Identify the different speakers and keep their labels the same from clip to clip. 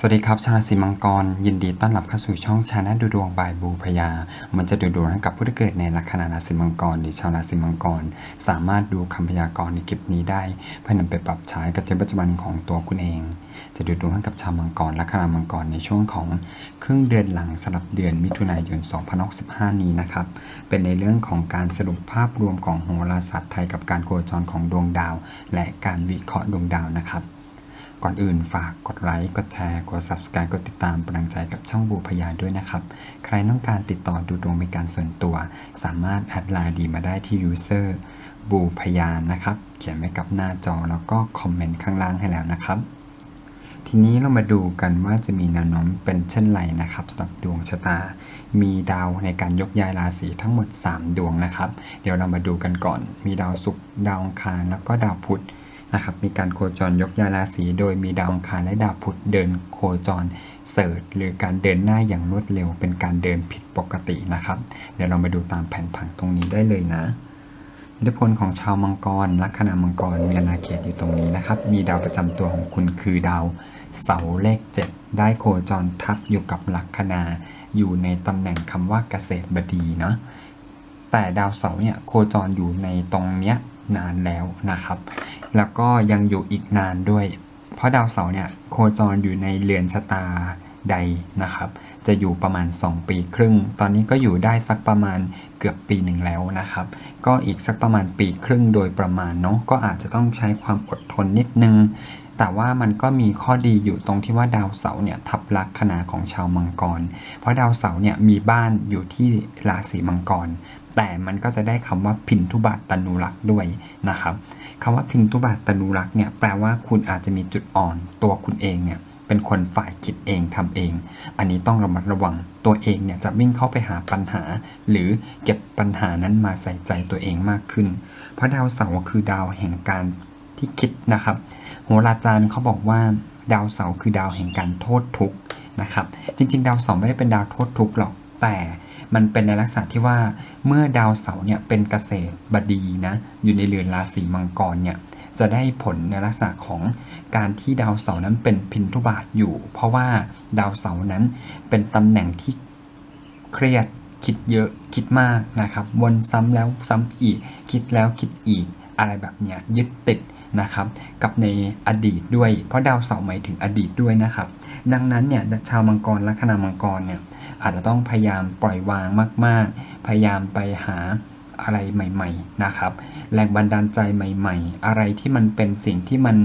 Speaker 1: สวัสดีครับ ชาวราศีมังกร ยินดีต้อนรับเข้าสู่ช่องชาแนลดูดวงบายบูพยา มันจะดูดวงให้กับผู้ที่เกิดในลัคนาราศีมังกรหรือชาวราศีมังกร สามารถดูคำพยากรณ์ในคลิปนี้ได้ เพื่อนำไปปรับใช้กับชีวิตประจำวันของตัวคุณเอง จะดูดวงให้กับชาวมังกรลัคนามังกรในช่วงของครึ่งเดือนหลังสำหรับเดือนมิถุนายน 2065 นี้นะครับ เป็นในเรื่องของการสรุปภาพรวมของโหราศาสตร์ไทยกับการโคจรของดวงดาว และการวิเคราะห์ดวงดาวนะครับ ก่อนอื่นฝากกดไลค์ กดแชร์ กด subscribe กดติดตามเป็นกำลังใจกับช่องบูพยาด้วยนะครับ ใครต้องการติดต่อดูดวงเป็นการส่วนตัว สามารถแอดไลน์ดีมาได้ที่ user บูพยานะครับ เขียนไว้กับหน้าจอแล้วก็คอมเมนต์ข้างล่างให้แล้วนะครับ ทีนี้เรามาดูกันว่าจะมีแนวโน้มเป็นเช่นไรนะครับสำหรับดวงชะตา มีดาวในการยกย้ายราศีทั้งหมด 3 ดวงนะครับ เดี๋ยวเรามาดูกันก่อน มีดาวศุกร์ดาวอังคารแล้วก็ดาวพุธ นะครับมีการโคจรยกย้ายราศีโดยมีดาวอังคารและดาวพุธเดินโคจรเสริร์ชหรือการเดินหน้าอย่างรวดเร็วเป็นการเดินผิดปกตินะครับ เดี๋ยวเรามาดูตามแผนผังตรงนี้ได้เลยนะอิทธิพลของชาวมังกร ลัคนามังกรมีอาณาเขตอยู่ตรงนี้นะครับ มีดาวประจำตัวของคุณคือดาวเสาเลข 7 ได้โคจรทับอยู่กับลัคนา อยู่ในตำแหน่งคำว่าเกษตรบดีเนาะ แต่ดาวเสาร์เนี่ยโคจรอยู่ในตรงเนี้ยนานแล้วนะครับ แล้วก็ยังอยู่อีกนานด้วย เพราะดาวเสาร์เนี่ยโคจรอยู่ในเรือนชะตาใดนะครับ จะอยู่ประมาณ 2 ปีครึ่ง ตอนนี้ก็อยู่ได้สักประมาณเกือบปีหนึ่งแล้วนะครับ ก็อีกสักประมาณปีครึ่งโดยประมาณเนาะ ก็อาจจะต้องใช้ความอดทนนิดนึง แต่ว่ามันก็มีข้อดีอยู่ตรงที่ว่าดาวเสาร์เนี่ยทับลัคนาของชาวมังกร เพราะดาวเสาร์เนี่ยมีบ้านอยู่ที่ราศีมังกร แต่มันก็จะได้คำว่าพินทุบาทตนูรักษ์ด้วยนะครับคำว่าพินทุบาทตนูรักษ์เนี่ยแปลว่าคุณอาจจะมีจุดอ่อนตัวคุณเองเนี่ยเป็นคนฝ่ายคิดเองทำเอง อันนี้ต้องระมัดระวัง ตัวเองเนี่ยจะวิ่งเข้าไปหาปัญหา หรือเก็บปัญหานั้นมาใส่ใจตัวเองมากขึ้น เพราะดาวเสาร์คือดาวแห่งการที่คิดนะครับ โหราจารย์เขาบอกว่าดาวเสาร์คือดาวแห่งการโทษทุกข์นะครับ จริง ๆ ดาวเสาร์ไม่ได้เป็นดาวโทษทุกข์หรอก แต่มันเป็นในลักษณะที่ว่าเมื่อดาวเสาร์เนี่ยเป็นเกษตรบดีนะอยู่ในเรือนราศีมังกรเนี่ยจะได้ผลในลักษณะของการที่ดาวเสาร์นั้นเป็นพินทุบาทอยู่ เพราะว่าดาวเสาร์นั้นเป็นตำแหน่งที่เครียดคิดเยอะคิดมากนะครับ วนซ้ำแล้วซ้ำอีก คิดแล้วคิดอีก อะไรแบบเนี้ยยึดติด นะครับกับในอดีตด้วย เพราะดาวเสาร์หมายถึงอดีตด้วยนะครับ ดังนั้นเนี่ยชาวมังกรลัคนามังกรเนี่ยอาจจะต้องพยายามปล่อยวางมาก ๆ พยายามไปหาอะไรใหม่ ๆนะครับ แรงบันดาลใจใหม่ ๆ อะไรที่มันเป็นสิ่งที่มัน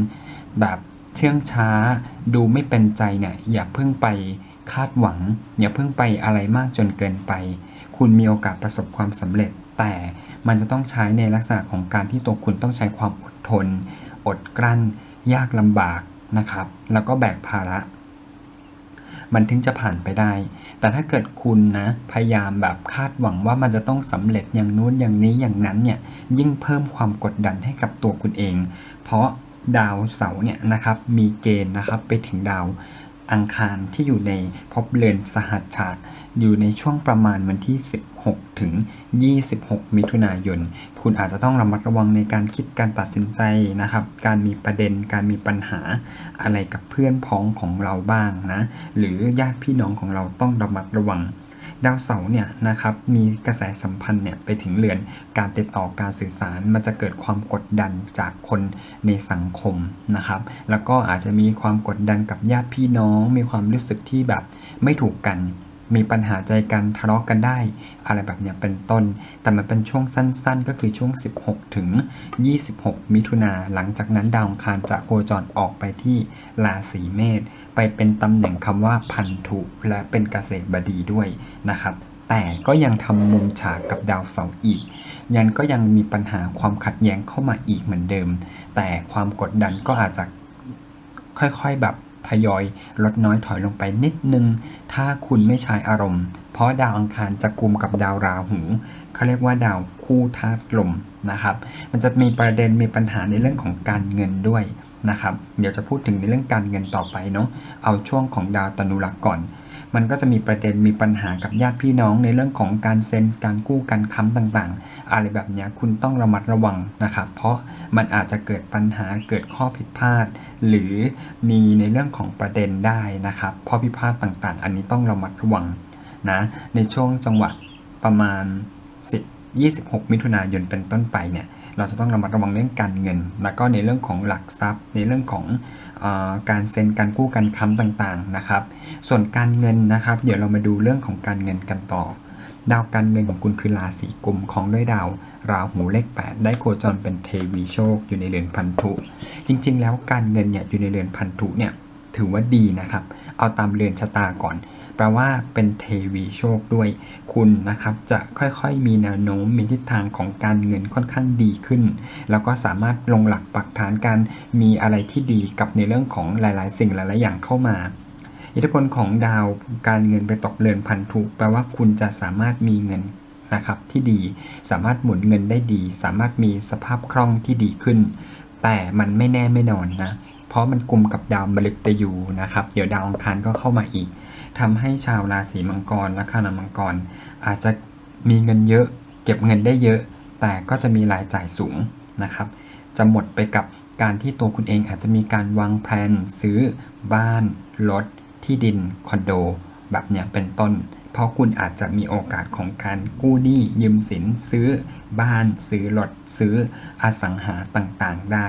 Speaker 1: แบบเชื่องช้า ดูไม่เป็นใจเนี่ยอย่าเพิ่งไปคาดหวัง อย่าเพิ่งไปอะไรมากจนเกินไป คุณมีโอกาสประสบความสำเร็จแต่ มันจะต้องใช้ในลักษณะของการที่ตัวคุณต้องใช้ความอดทน อดกลั้น ยากลำบากนะครับ แล้วก็แบกภาระ มันถึงจะผ่านไปได้ แต่ถ้าเกิดคุณนะพยายามแบบคาดหวังว่ามันจะต้องสำเร็จอย่างนู้นอย่างนี้อย่างนั้นเนี่ยยิ่งเพิ่มความกดดันให้กับตัวคุณเอง เพราะดาวเสาร์เนี่ยนะครับมีเกณฑ์นะครับไปถึงดาวอังคารที่อยู่ในภพเรือนสหัสชาติ อยู่ในช่วงประมาณวันที่ 16 ถึง 26 มิถุนายน คุณอาจจะต้องระมัดระวังในการคิดการตัดสินใจนะครับ การมีประเด็น การมีปัญหาอะไรกับเพื่อนพ้องของเราบ้างนะ หรือญาติพี่น้องของเราต้องระมัดระวังดาวเสาร์เนี่ยนะครับมีกระแสสัมพันธ์เนี่ยไปถึงเรือนการติดต่อการสื่อสารมันจะเกิดความกดดันจากคนในสังคมนะครับ แล้วก็อาจจะมีความกดดันกับญาติพี่น้อง มีความรู้สึกที่แบบไม่ถูกกัน มีปัญหาใจกันทะเลาะกันได้ อะไรแบบเนี้ยเป็นต้น แต่มันเป็นช่วงสั้นๆ ก็คือช่วง 16 ถึง 26 มิถุนาหลังจากนั้นดาวคารจะโคจรออกไปที่ราศีเมษไปเป็นตำแหน่งคำว่าพันธุและเป็นเกษตรบดีด้วยนะครับแต่ก็ยังทำมุมฉากกับดาวเสาร์อีก ยันก็ยังมีปัญหาความขัดแย้งเข้ามาอีกเหมือนเดิม แต่ความกดดันก็อาจจะค่อยๆแบบ ทยอยลดน้อยถอยลงไปนิดนึง ถ้าคุณไม่ใช้อารมณ์ เพราะดาวอังคารจะกุมกับดาวราหูเขาเรียกว่าดาวคู่ธาตุลมนะครับ มันจะมีประเด็นมีปัญหาในเรื่องของการเงินด้วยนะครับ เดี๋ยวจะพูดถึงในเรื่องการเงินต่อไปเนาะ เอาช่วงของดาวตนุรักษ์ก่อน มันก็จะมีประเด็นมีปัญหากับญาติพี่น้องในเรื่องของการเซ็นการกู้การค้ำต่างๆ อะไรแบบนี้คุณต้องระมัดระวังนะครับ เพราะมันอาจจะเกิดปัญหาเกิดข้อผิดพลาด หรือมีในเรื่องของประเด็นได้นะครับข้อผิพาดต่างๆ อันนี้ต้องระมัดระวังนะในช่วงจังหวะประมาณ 10 26 มิถุนายนเป็นต้นไปเนี่ยเราจะต้องระมัดระวังเรื่องการเงิน แล้วก็ในเรื่องของหลักทรัพย์ ในเรื่องของออการเซ็นการกู้การค้ำต่างๆนะครับ ส่วนการเงินนะครับ เดี๋ยวเรามาดูเรื่องของการเงินกันต่อ ดาวการเงินของคุณคือราศีกุมของด้วยดาว ราหูเลข 8 ได้โคจรเป็นเทวีโชคอยู่ในเรือนพันธุ จริง ๆ แล้วการเงินเนี่ยอยู่ในเรือนพันธุเนี่ยถือว่าดีนะครับ เอาตามเรือนชะตาก่อนแปลว่าเป็นเทวีโชคด้วย คุณนะครับจะค่อยๆ มีแนวโน้มมีทิศทางของการเงินค่อนข้างดีขึ้น แล้วก็สามารถลงหลักปักฐานการมีอะไรที่ดีกับในเรื่องของหลายๆ สิ่งหลายๆ อย่างเข้ามา อิทธิพลของดาวการเงินไปตกเรือนพันธุแปลว่าคุณจะสามารถมีเงิน นะครับที่ดี สามารถหมุนเงินได้ดี สามารถมีสภาพคล่องที่ดีขึ้น แต่มันไม่แน่ไม่นอนนะ เพราะมันกลุ่มกับดาวมฤตยูนะครับ เดี๋ยวดาวอังคารก็เข้ามาอีกทำให้ชาวราศีมังกรและคานามังกร อาจจะมีเงินเยอะ เก็บเงินได้เยอะ แต่ก็จะมีรายจ่ายสูงนะครับ จะหมดไปกับการที่ตัวคุณเองอาจจะมีการวางแผนซื้อบ้านรถที่ดินคอนโด แบบเนี้ยเป็นต้น เพราะคุณอาจจะมีโอกาสของการกู้หนี้ยืมสินซื้อบ้านซื้อรถซื้ออสังหาต่างๆได้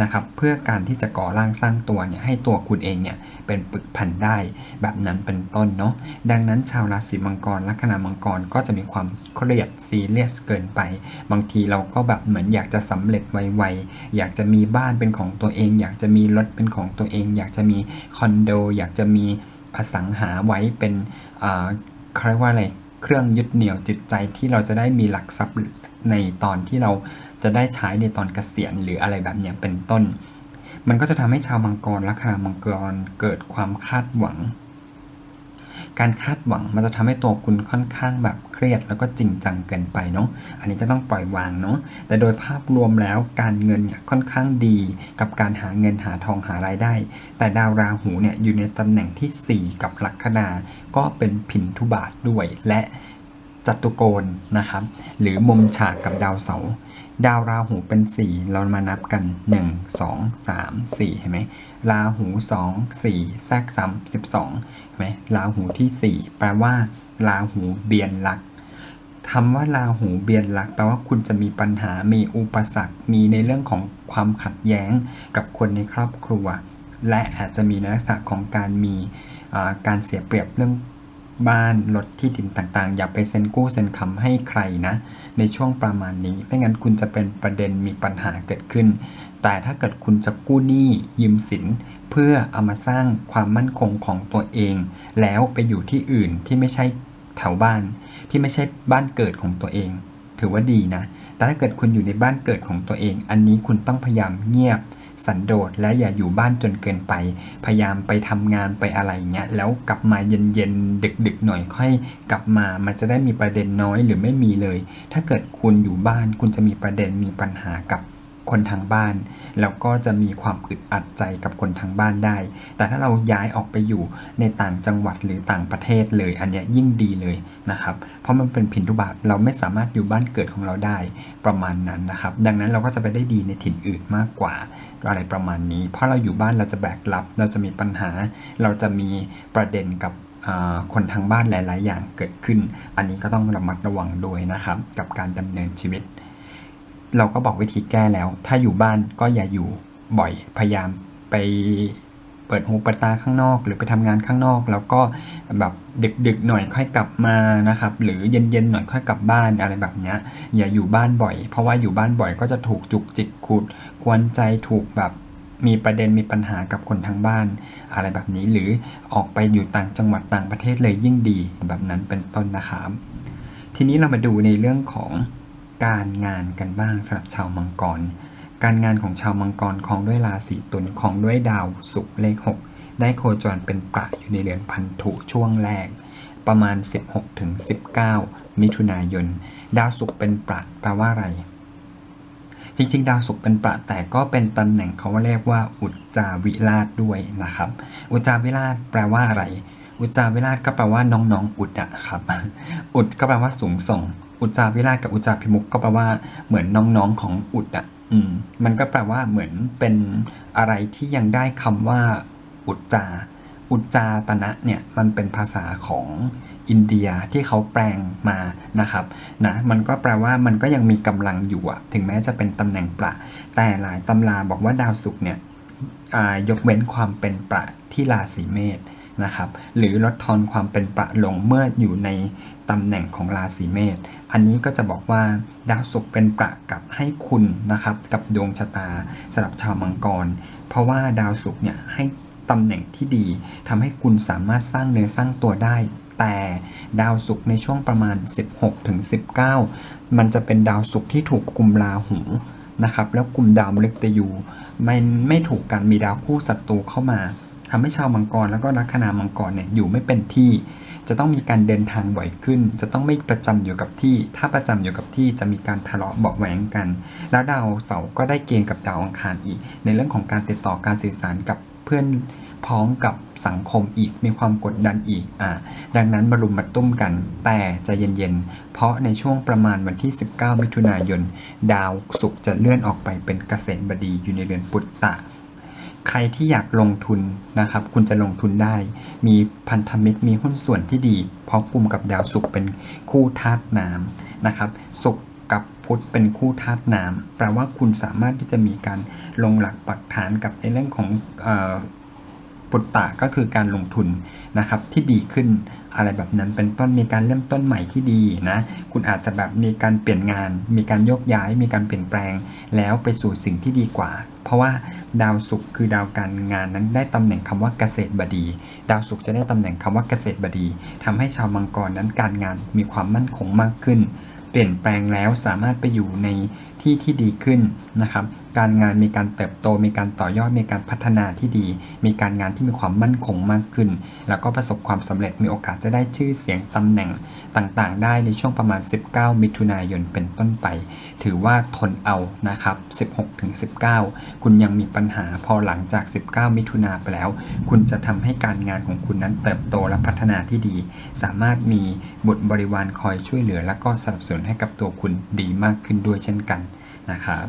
Speaker 1: นะครับเพื่อการที่จะก่อร่างสร้างตัวเนี่ยให้ตัวคุณเองเนี่ยเป็นปึกแผ่นได้แบบนั้นเป็นต้นเนาะดังนั้นชาวราศีมังกรลัคนามังกรก็จะมีความเครียดซีเรียสเกินไป บางทีเราก็แบบเหมือนอยากจะสำเร็จไวๆอยากจะมีบ้านเป็นของตัวเอง อยากจะมีรถเป็นของตัวเอง อยากจะมีคอนโดอยากจะมีอสังหาไว้เป็นอ่า เขาเรียกว่าอะไรเครื่องยึดเหนี่ยวจิตใจที่เราจะได้มีหลักทรัพย์ในตอนที่เราจะได้ใช้ในตอนเกษียณหรืออะไรแบบนี้เป็นต้น มันก็จะทำให้ชาวมังกรลัคนามังกรเกิดความคาดหวัง การคาดหวังมันจะทำให้ตัวคุณค่อนข้างแบบเครียดแล้วก็จริงจังเกินไปเนาะ อันนี้ก็ต้องปล่อยวางเนาะ แต่โดยภาพรวมแล้วการเงินเนี่ยค่อนข้างดีกับการหาเงินหาทองหารายได้ แต่ดาวราหูเนี่ยอยู่ในตำแหน่งที่ 4 กับลัคนา ก็เป็นพินทุบาทด้วยและจัตุโกณนะครับ หรือมุมฉากกับดาวเสา ดาวราหูเป็น 4 เรามานับกัน 1 2 3 4เห็นไหมราหู2 4แทรกซ้ำ12เห็นไหมราหูที่ 4 แปลว่า ราหูเบียนลักคำว่าราหูเบียนลักแปลว่าคุณจะมีปัญหา มีอุปสรรค มีในเรื่องของความขัดแย้งกับคนในครอบครัว และอาจจะมีลักษณะของการมีการเสียเปรียบเรื่อง บ้านรถที่ดินต่างๆ อย่าไปเซ็นกู้เซ็นคำให้ใครนะ ในช่วงประมาณนี้ไม่งั้นคุณจะเป็นประเด็นมีปัญหาเกิดขึ้น แต่ถ้าเกิดคุณจะกู้หนี้ยืมสิน เพื่อเอามาสร้างความมั่นคงของตัวเอง แล้วไปอยู่ที่อื่นที่ไม่ใช่แถวบ้าน ที่ไม่ใช่บ้านเกิดของตัวเอง ถือว่าดีนะแต่ถ้าเกิดคุณอยู่ในบ้านเกิดของตัวเอง อันนี้คุณต้องพยายามเงียบ สันโดษและอย่าอยู่บ้านจนเกินไป พยายามไปทำงานไปอะไรเงี้ยแล้วกลับมาเย็นๆดึกๆหน่อยค่อย กลับมามันจะได้มีประเด็นน้อยหรือไม่มีเลย ถ้าเกิดคุณอยู่บ้านคุณจะมีประเด็นมีปัญหากับ คนทางบ้าน แล้วก็จะมีความอึดอัดใจกับคนทางบ้านได้ แต่ถ้าเราย้ายออกไปอยู่ในต่างจังหวัดหรือต่างประเทศเลย อันนี้ยิ่งดีเลยนะครับ เพราะมันเป็นพินทุบาทเราไม่สามารถอยู่บ้านเกิดของเราได้ประมาณนั้นนะครับ ดังนั้นเราก็จะไปได้ดีในถิ่นอื่นมากกว่าอะไรประมาณนี้ เพราะเราอยู่บ้านเราจะแบกรับ เราจะมีปัญหา เราจะมีประเด็นกับคนทางบ้านหลาย ๆ อย่างเกิดขึ้น อันนี้ก็ต้องระมัดระวังด้วยนะครับ กับการดำเนินชีวิต เราก็บอกวิธีแก้แล้ว ถ้าอยู่บ้านก็อย่าอยู่บ่อยพยายามไปเปิดหูเปิดตาข้างนอก หรือไปทำงานข้างนอก แล้วก็แบบดึกๆหน่อยค่อยกลับมานะครับ หรือเย็นๆหน่อยค่อยกลับบ้านอะไรแบบเนี้ยอย่าอยู่บ้านบ่อย เพราะว่าอยู่บ้านบ่อยก็จะถูกจุกจิกขุดกวนใจถูกแบบมีประเด็นมีปัญหากับคนทางบ้าน อะไรแบบนี้หรือออกไปอยู่ต่างจังหวัดต่างประเทศเลยยิ่งดีแบบนั้นเป็นต้นนะครับ ทีนี้เรามาดูในเรื่องของ การงานกันบ้างสำหรับชาวมังกร การงานของชาวมังกรของด้วยราศีตุลของด้วยดาวศุกร์เลข 6 ได้โคจรเป็นประอยู่ในเรือนพันธุช่วงแรก ประมาณ 16ถึง19 มิถุนายน ดาวศุกร์เป็นประแปลว่าอะไร จริงๆ ดาวศุกร์เป็นประแต่ก็เป็นตำแหน่งเขาเรียกว่า อุจจาวิราชด้วยนะครับ อุจจาวิราชแปลว่าอะไรอุจจาวิราชก็แปลว่าน้องๆ อุดอะครับ อุดก็แปลว่าสูงส่ง อุจจาวิราชกับอุจจาพิมุกก็แปลว่าเหมือนน้องๆของอุดอะอืมมันก็แปลว่าเหมือนเป็นอะไรที่ยังได้คำว่าอุจจา อุจจาตนะเนี่ยมันเป็นภาษาของอินเดียที่เขาแปลงมานะครับนะมันก็แปลว่ามันก็ยังมีกำลังอยู่ถึงแม้จะเป็นตำแหน่งประ แต่หลายตำราบอกว่าดาวศุกร์เนี่ยยกเว้นความเป็นประที่ราศีเมษ นะครับหรือลดทอนความเป็นประลงเมื่ออยู่ในตำแหน่งของราศีเมษอันนี้ก็จะบอกว่าดาวศุกร์เป็นประกับให้คุณนะครับกับดวงชะตาสำหรับชาวมังกร เพราะว่าดาวศุกร์เนี่ยให้ตำแหน่งที่ดีทำให้คุณสามารถสร้างเนื้อสร้างตัวได้ แต่ดาวศุกร์ในช่วงประมาณ 16-19 มันจะเป็นดาวศุกร์ที่ถูกกลุ่มราหูนะครับแล้วกลุ่มดาวมฤตยูมันไม่ถูกกันมีดาวคู่ศัตรูเข้ามา ทำให้ชาวมังกรแล้วก็ลัคนามังกรเนี่ยอยู่ไม่เป็นที่ จะต้องมีการเดินทางบ่อยขึ้น จะต้องไม่ประจำอยู่กับที่ ถ้าประจำอยู่กับที่จะมีการทะเลาะเบาะแหวงกัน แล้วดาวเสาร์ก็ได้เกณฑ์กับดาวอังคารอีก ในเรื่องของการติดต่อการสื่อสารกับเพื่อนพ้องกับสังคมอีกมีความกดดันอีกอ่าดังนั้นมารุมมาตุ้มกัน แต่ใจะเย็นๆ เพราะในช่วงประมาณวันที่ 19 มิถุนายน ดาวศุกร์จะเลื่อนออกไปเป็นเกษตรบดีอยู่ในเรือนปุตตะ ใครที่อยากลงทุนนะครับ คุณจะลงทุนได้ มีพันธมิตรมีหุ้นส่วนที่ดี เพราะกลุ่มกับดาวศุกร์เป็นคู่ธาตุน้ำนะครับศุกร์กับพุธเป็นคู่ธาตุน้ำแปลว่าคุณสามารถที่จะมีการลงหลักปักฐานกับในเรื่องของปุตตะก็คือการลงทุนนะครับที่ดีขึ้น อะไรแบบนั้นเป็นต้นมีการเริ่มต้นใหม่ที่ดีนะคุณอาจจะแบบมีการเปลี่ยนงาน มีการยกย้าย มีการเปลี่ยนแปลง แล้วไปสู่สิ่งที่ดีกว่า เพราะว่าดาวศุกร์คือดาวการงานนั้นได้ตำแหน่งคำว่าเกษตรบดี ดาวศุกร์จะได้ตำแหน่งคำว่าเกษตรบดีทำให้ชาวมังกรนั้นการงานมีความมั่นคงมากขึ้น เปลี่ยนแปลงแล้วสามารถไปอยู่ในที่ที่ดีขึ้นนะครับ การงานมีการเติบโต มีการต่อยอด มีการพัฒนาที่ดี มีการงานที่มีความมั่นคงมากขึ้น แล้วก็ประสบความสำเร็จ มีโอกาสจะได้ชื่อเสียงตำแหน่งต่างๆ ได้ในช่วงประมาณ 19 มิถุนายนเป็นต้นไป ถือว่าทนเอานะครับ 16-19 คุณยังมีปัญหาพอหลังจาก 19 มิถุนาไปแล้ว คุณจะทำให้การงานของคุณนั้นเติบโตและพัฒนาที่ดี สามารถมีบุตรบริวารคอยช่วยเหลือ และก็สนับสนุนให้กับตัวคุณดีมากขึ้นด้วยเช่นกัน นะครับ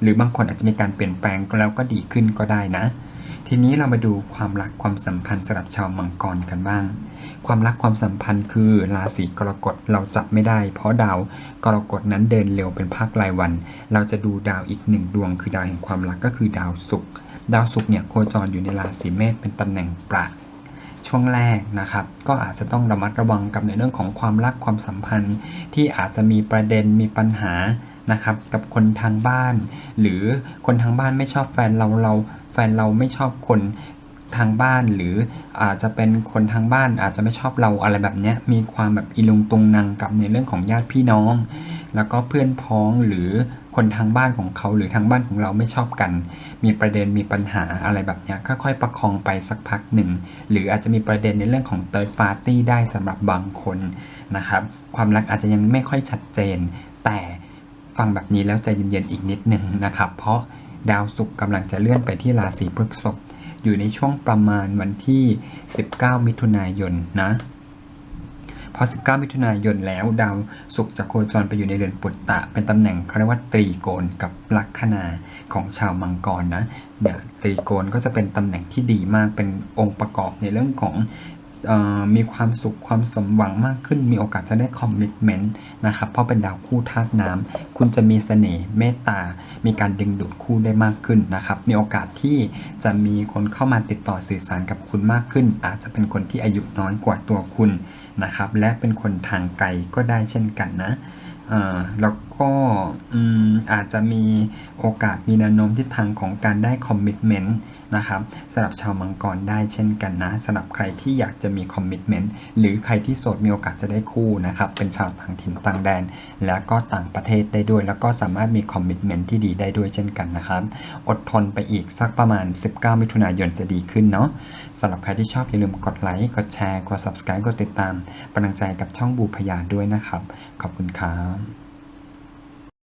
Speaker 1: หรือบางคนอาจจะมีการเปลี่ยนแปลงก็แล้วก็ดีขึ้นก็ได้นะ ทีนี้เรามาดูความรักความสัมพันธ์สำหรับชาวมังกรกันบ้าง ความรักความสัมพันธ์คือราศีกรกฎเราจับไม่ได้ เพราะดาวกรกฎนั้นเดินเร็วเป็นภาครายวัน เราจะดูดาวอีกหนึ่งดวง คือดาวแห่งความรักก็คือดาวศุกร์ดาวศุกร์เนี่ยโคจรอยู่ในราศีเมษเป็นตำแหน่งประช่วงแรกนะครับ ก็อาจจะต้องระมัดระวังกับในเรื่องของความรักความสัมพันธ์ ที่อาจจะมีประเด็นมีปัญหา นะครับกับคนทางบ้าน หรือคนทางบ้านไม่ชอบแฟนเราเราแฟนเราไม่ชอบคนทางบ้านหรืออาจจะเป็นคนทางบ้านอาจจะไม่ชอบเราอะไรแบบนี้มีความแบบอีลุงตุงนางกับในเรื่องของญาติพี่น้อง แล้วก็เพื่อนพ้องหรือคนทางบ้านของเขาหรือทางบ้านของเราไม่ชอบกัน มีประเด็นมีปัญหาอะไรแบบนี้ค่อยๆประคองไปสักพักหนึ่ง หรืออาจจะมีประเด็นในเรื่องของ third party ได้สำหรับบางคนนะครับความรักอาจจะยังไม่ค่อยชัดเจน แต่ ฟังแบบนี้แล้วใจเย็นๆอีกนิดหนึ่งนะครับ เพราะดาวศุกร์กำลังจะเลื่อนไปที่ราศีพฤษภอยู่ในช่วงประมาณวันที่ 19 มิถุนายนนะพอ 19 มิถุนายนแล้วดาวศุกร์จะโคจรไปอยู่ในเรือนปุตตะ เป็นตำแหน่งเขาเรียกว่าตรีโกณกับลัคนาของชาวมังกรนะเนี่ยตรีโกณก็จะเป็นตำแหน่งที่ดีมากเป็นองค์ประกอบในเรื่องของ มีความสุขความสมหวังมากขึ้น มีโอกาสจะได้คอมมิชเมนต์นะครับเพราะเป็นดาวคู่ธาตุน้ำคุณจะมีเสน่ห์เมตตา มีการดึงดูดคู่ได้มากขึ้นนะครับ มีโอกาสที่จะมีคนเข้ามาติดต่อสื่อสารกับคุณมากขึ้น อาจจะเป็นคนที่อายุน้อยกว่าตัวคุณนะครับ และเป็นคนทางไกลก็ได้เช่นกันนะเอ่อแล้ว ก็อาจจะมีโอกาสมีแนวโน้มทิศทางของการได้คอมมิชเมนต์นะครับสำหรับชาวมังกรได้เช่นกันนะสำหรับใครที่อยากจะมีคอมมิชเมนต์หรือใครที่โสดมีโอกาสจะได้คู่นะครับเป็นชาวต่างถิ่นต่างแดน แล้วก็ต่างประเทศได้ด้วย แล้วก็สามารถมีคอมมิชเมนต์ที่ดีได้ด้วยเช่นกันนะครับ อดทนไปอีกสักประมาณ 19 มิถุนายนจะดีขึ้นเนาะสำหรับใครที่ชอบอย่าลืมกดไลค์กดแชร์กด subscribe กดติดตามเป็นกำลังใจกับช่องบูพยาด้วยนะครับ ขอบคุณครับ